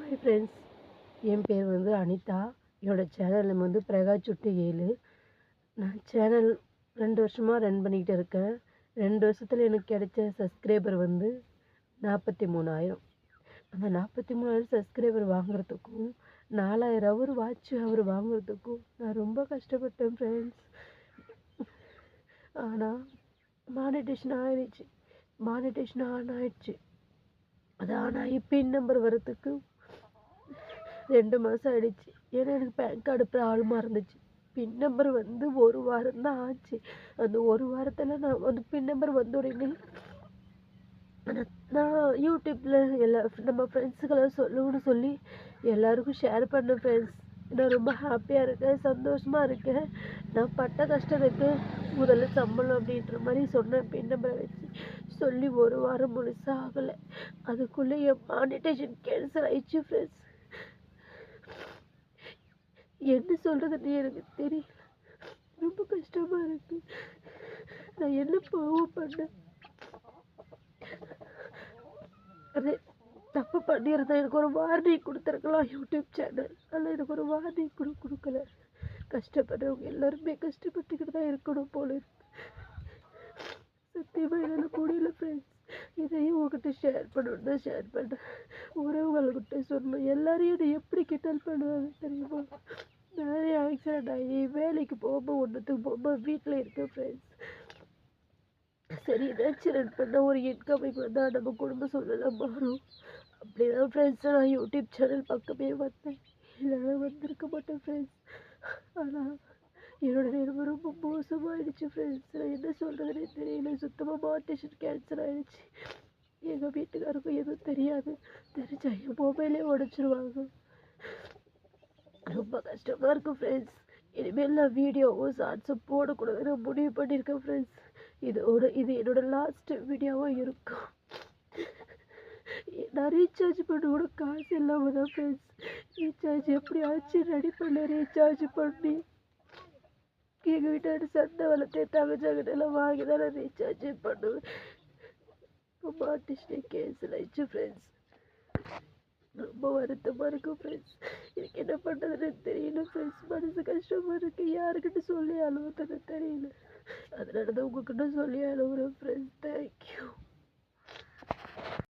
Hi friends என் பேர் வந்து அனிதா. என்னோடய சேனல் வந்து பிரகாஷ் சுட்டு ஏழு. நான் சேனல் ரெண்டு வருஷமாக ரன் பண்ணிக்கிட்டு இருக்கேன். ரெண்டு வருஷத்தில் எனக்கு கிடைச்ச சப்ஸ்கிரைபர் வந்து நாற்பத்தி மூணாயிரம் அந்த நாற்பத்தி மூணாயிரம் சப்ஸ்கிரைபர் வாங்குறதுக்கும் நாலாயிரம் அவர் வாட்ச் அவர் வாங்குறதுக்கும் நான் ரொம்ப கஷ்டப்பட்டேன் ஃப்ரெண்ட்ஸ் ஆனால் மானிட்டேஷன் ஆயிடுச்சு. மானிட்டேஷன் ஆன் ஆயிடுச்சு. அது ஆனால் இப்போ நம்பர் வரத்துக்கு ரெண்டு மாதம் ஆயிடுச்சு. ஏன்னா எனக்கு பேன் கார்டு ப்ராப்ளமாக இருந்துச்சு. பின் நம்பர் வந்து ஒரு வாரம் தான் ஆச்சு. அந்த ஒரு வாரத்தில் நான் வந்து பின் நம்பர் வந்த உடனே நான் நான் யூடியூப்பில் எல்லா நம்ம ஃப்ரெண்ட்ஸுக்கெல்லாம் சொல்லணும்னு சொல்லி எல்லாருக்கும் ஷேர் பண்ணேன் ஃப்ரெண்ட்ஸ் நான் ரொம்ப ஹாப்பியாக இருக்கேன் சந்தோஷமாக இருக்கேன். நான் பட்ட கஷ்டத்துக்கு முதல்ல சம்பளம் அப்படின்ற மாதிரி சொன்னேன் பின் நம்பரை வச்சு. சொல்லி ஒரு வாரம் முழுசாக ஆகலை. அதுக்குள்ளே என் மானிட்டேஷன் கேன்சல் ஆயிடுச்சு ஃப்ரெண்ட்ஸ் என்ன சொல்கிறதுன்னு எனக்கு தெரியல. ரொம்ப கஷ்டமாக இருக்கு. நான் என்ன பாவம் பண்ணேன் அது தப்பு பண்ணியிருந்தேன் எனக்கு ஒரு வார்னிங் கொடுத்துருக்கலாம் யூடியூப் சேனல் ஆனால் எனக்கு ஒரு வார்னிங் கூட கொடுக்கல. கஷ்டப்படுறவங்க எல்லாருமே கஷ்டப்பட்டுக்கிட்டு தான் இருக்கணும் போல இருக்கு. சத்தியமாக என்னால் முடியல ஃப்ரெண்ட்ஸ் இதையும் உங்ககிட்ட ஷேர் பண்ணணும் தான் ஷேர் பண்ணேன். உறவுகள்கிட்ட சொன்னேன் எல்லாரையும் நான் எப்படி கிண்டல் பண்ணுவாங்க தெரியுமா? நான் வேலைக்கு போகும்போது ஒன்றுத்துக்கு போகும்போது வீட்டில் இருக்கேன் ஃப்ரெண்ட்ஸ் சரி ஆக்சிடென்ட் பண்ண ஒரு இன்கமிங் வந்தால் நம்ம குடும்ப சூழ்நிலை மாறும். அப்படி தான் ஃப்ரெண்ட்ஸ் நான் யூடியூப் சேனல் பக்கமே வந்தேன். இல்லைன்னா வந்திருக்க மாட்டேன் ஃப்ரெண்ட்ஸ் ஆனால் என்னோட நிலைமை ரொம்ப மோசமாகிடுச்சு ஃப்ரெண்ட்ஸ் நான் என்ன சொல்கிறதுனே தெரியல. சுத்தமாக மாட்டேஷன் கேன்சல் ஆகிடுச்சு எங்கள் வீட்டுக்காருக்கும் எதுவும் தெரியாது. தெரிஞ்சா என் மொபைலே உடச்சிருவாங்க. ரொம்ப கஷ்டமாக இருக்கும் ஃப்ரெண்ட்ஸ் இனிமேல் நான் வீடியோவும் ஷார்ட்ஸும் போடக்கூடாதுன்னு முடிவு பண்ணியிருக்கேன் ஃப்ரெண்ட்ஸ் இதோட இது என்னோட லாஸ்ட் வீடியோவாக இருக்கும். நான் ரீசார்ஜ் பண்ண கூட காசு இல்லாமல் தான் ஃப்ரெண்ட்ஸ் ரீசார்ஜ் எப்படி ஆச்சு ரெடி பண்ண. ரீசார்ஜ் பண்ணி எங்கள் வீட்டாடு சண்டை வளர்த்து தங்கச்சாங்கிட்டெல்லாம் வாங்கி தான் நான் ரீசார்ஜ் பண்ணுவேன். ரொம்ப ஆர்டிஸ்டே கேன்சல் ஆயிடுச்சு ஃப்ரெண்ட்ஸ் ரொம்ப வருத்தமாக இருக்கும் ஃப்ரெண்ட்ஸ் எனக்கு என்ன பண்ணுறதுன்னு தெரியல ஃப்ரெண்ட்ஸ் மனசு கஷ்டமாக இருக்கு. யாருக்கிட்ட சொல்லி அழுவுறதுன்னு தெரியல. அதனால தான் உங்ககிட்ட சொல்லி அழுகுறேன் ஃப்ரெண்ட்ஸ் தேங்க்யூ